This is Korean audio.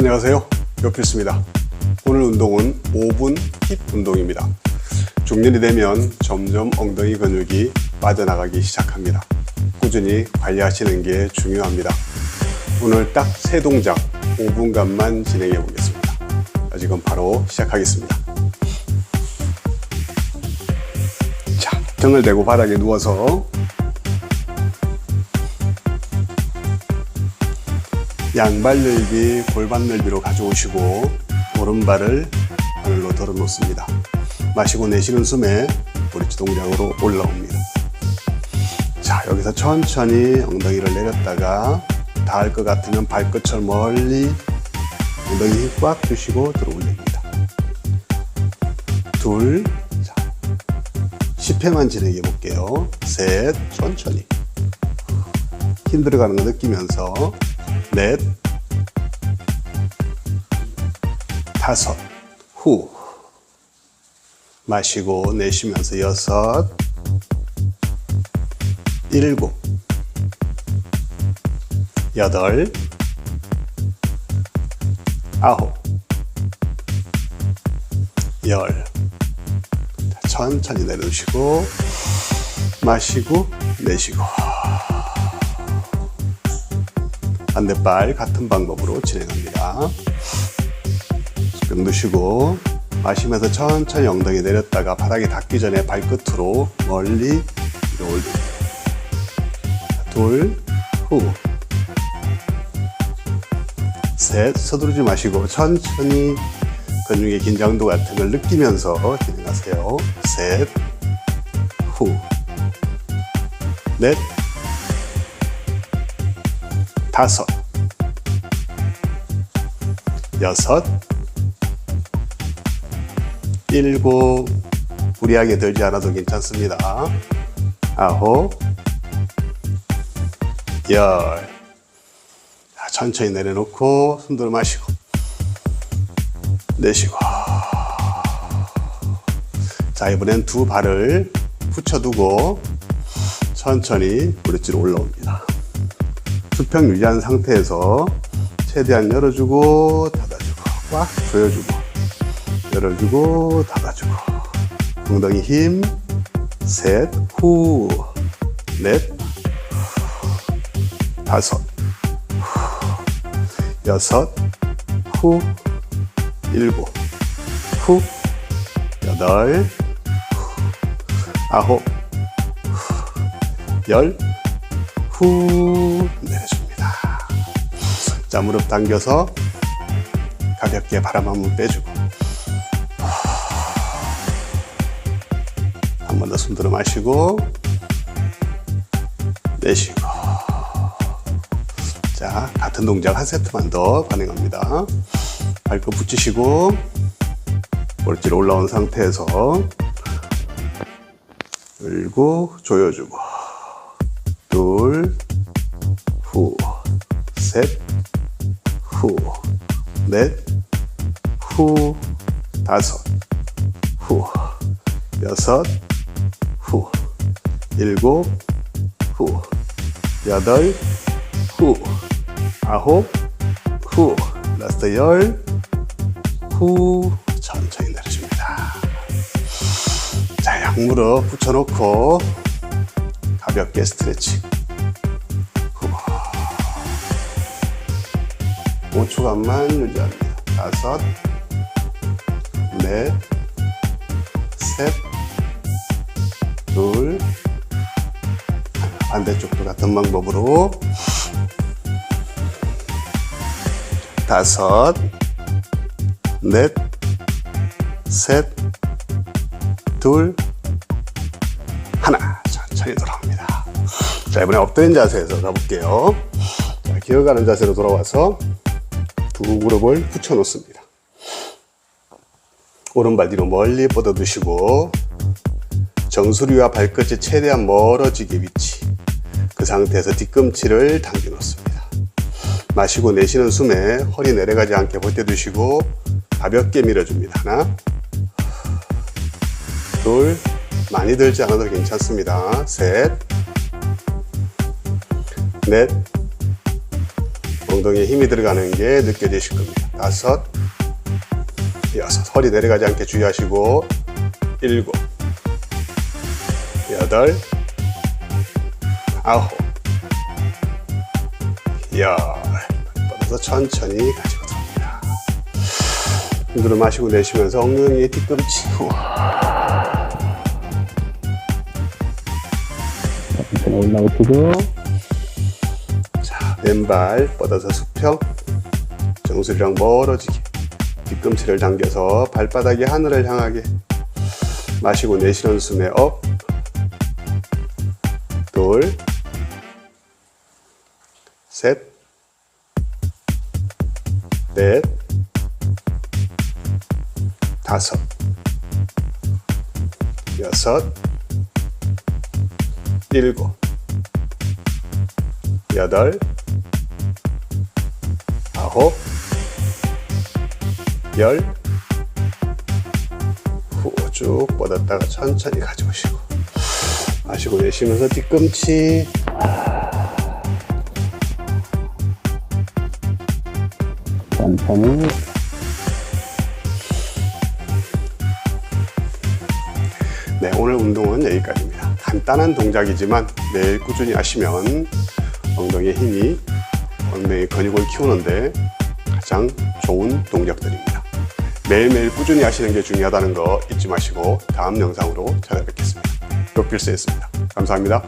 안녕하세요. 요필수입니다. 오늘 운동은 5분 힙 운동입니다. 중년이 되면 점점 엉덩이 근육이 빠져나가기 시작합니다. 꾸준히 관리하시는 게 중요합니다. 오늘 딱 세 동작 5분간만 진행해 보겠습니다. 자, 지금 바로 시작하겠습니다. 자, 등을 대고 바닥에 누워서 양발 넓이, 골반 넓이로 가져오시고 오른발을 하늘로 들어 놓습니다. 마시고 내쉬는 숨에 브릿지 동작으로 올라옵니다. 자, 여기서 천천히 엉덩이를 내렸다가 닿을 것 같으면 발끝을 멀리 엉덩이 힘꽉 주시고 들어 올립니다. 둘, 자, 10회만 진행해 볼게요. 셋, 천천히. 힘 들어가는 거 느끼면서 넷, 다섯, 후. 마시고 내쉬면서 여섯, 일곱, 여덟, 아홉, 열. 자, 천천히 내려주시고, 마시고, 내쉬고. 반대발 같은 방법으로 진행합니다. 쭉 누시고 마시면서 천천히 엉덩이 내렸다가 바닥에 닿기 전에 발끝으로 멀리 위로 올립니다. 둘, 후. 셋, 서두르지 마시고 천천히 근육의 긴장도 같은 걸 느끼면서 진행하세요. 셋, 후. 넷, 다섯, 여섯, 일곱, 무리하게 들지 않아도 괜찮습니다. 아홉, 열. 자, 천천히 내려놓고 숨 들어 마시고 내쉬고. 자, 이번엔 두 발을 붙여두고 천천히 브릿지로 올라옵니다. 수평 유지한 상태에서 최대한 열어주고 닫아주고 꽉 조여주고 열어주고 닫아주고 엉덩이 힘 셋, 후, 넷, 다섯, 후, 여섯, 후, 일곱, 후, 여덟, 후, 아홉, 후, 열, 후. 자 무릎 당겨서 가볍게 바람 한번 빼주고. 한 번 더 숨 들어 마시고 내쉬고. 자 같은 동작 한 세트만 더 가능합니다. 발끝 붙이시고 볼지로 올라온 상태에서 들고 조여주고. 둘, 후, 셋, 후, 넷, 후, 다섯, 후, 여섯, 후, 일곱, 후, 여덟, 후, 아홉, 후, 라스트 열, 후, 천천히 내려줍니다. 자, 양무릎 붙여놓고 가볍게 스트레칭. 5초간만 유지합니다. 다섯, 넷, 셋, 둘. 반대쪽도 같은 방법으로 다섯, 넷, 셋, 둘, 하나. 천천히 돌아옵니다. 자, 이번에 엎드린 자세에서 가볼게요. 자, 기어가는 자세로 돌아와서 두 무릎을 붙여 놓습니다. 오른발 뒤로 멀리 뻗어두시고 정수리와 발끝이 최대한 멀어지게 위치 그 상태에서 뒤꿈치를 당겨 놓습니다. 마시고 내쉬는 숨에 허리 내려가지 않게 버텨두시고 가볍게 밀어줍니다. 하나 둘 많이 들지 않아도 괜찮습니다. 셋, 넷, 엉덩이에 힘이 들어가는 게 느껴지실 겁니다. 다섯, 여섯. 허리 내려가지 않게 주의하시고, 일곱, 여덟, 아홉, 열. 뻗어서 천천히 가지고 들어옵니다. 힘들어 마시고 내쉬면서 엉덩이에 뒤꿈치. 우와. 천천히 올라오시고 자, 왼발 뻗어서 수평. 정수리랑 멀어지게. 뒤꿈치를 당겨서 발바닥이 하늘을 향하게. 마시고 내쉬는 숨에 업. 둘. 셋. 넷. 다섯. 여섯. 일곱. 여덟. 아홉. 열. 후 쭉 뻗었다가 천천히 가져오시고. 마시고 내쉬면서 뒤꿈치. 천천히 네, 오늘 운동은 여기까지입니다. 간단한 동작이지만 매일 꾸준히 하시면 엉덩이의 힘이 엉덩이 근육을 키우는데 가장 좋은 동작들입니다. 매일매일 꾸준히 하시는 게 중요하다는 거 잊지 마시고 다음 영상으로 찾아뵙겠습니다. 도필스였습니다. 감사합니다.